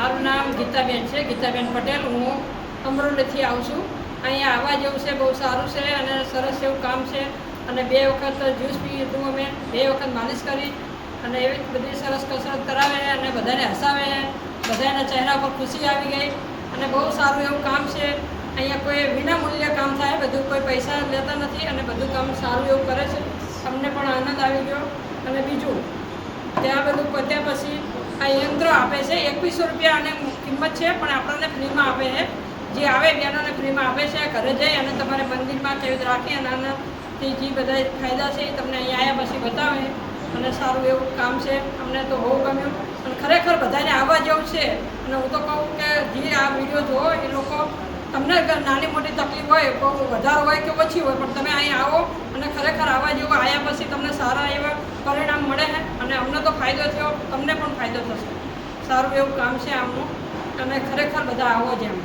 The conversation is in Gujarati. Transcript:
મારું નામ ગીતાબેન છે, ગીતાબેન પટેલ. હું અમરોલીથી આવું છું. અહીંયા આવવા જેવું છે, બહુ સારું છે અને સરસ એવું કામ છે. અને બે વખત જ્યુસ પી લીધું અમે, બે વખત માલિશ કરી. અને એવી બધી સરસ કસરત કરાવે અને બધાને હસાવે બધાના ચહેરા પર ખુશી આવી ગઈ. અને બહુ સારું એવું કામ છે. અહીંયા કોઈ વિનામૂલ્ય કામ થાય, બધું કોઈ પૈસા લેતા નથી અને બધું કામ સારું એવું કરે છે. અમને પણ આનંદ આવી ગયો. અને બીજું, ત્યાં બધું પત્યા પછી આ યંત્રો આપે છે. એકવીસો રૂપિયા અને કિંમત છે, પણ આપણને ફ્રીમાં આપે છે. જે આવે બહેનોને ફ્રીમાં આપે છે. ઘરે જઈ અને તમારે મંદિરમાં કેવી રાખી અને આનાથી જે બધા ફાયદા છે એ તમને અહીંયા આવ્યા પછી બતાવે. અને સારું એવું કામ છે. અમને તો બહુ ગમ્યું. અને ખરેખર બધાને આવવા જેવું છે. અને હું તો કહું કે જે આ વીડિયો જુઓ, એ લોકો તમને નાની મોટી તકલીફ હોય બહુ વધારે હોય કે ઓછી હોય, પણ તમે અહીં આવો અને ખરેખર આવવા જેવું આવ્યા પછી તમને સારા એવા પરિણામ મળે છે તો ફાયદો થયો, તમને પણ ફાયદો થશે. સારું એવું કામ છે આમનું. અને ખરેખર બધા આવો જ એમ.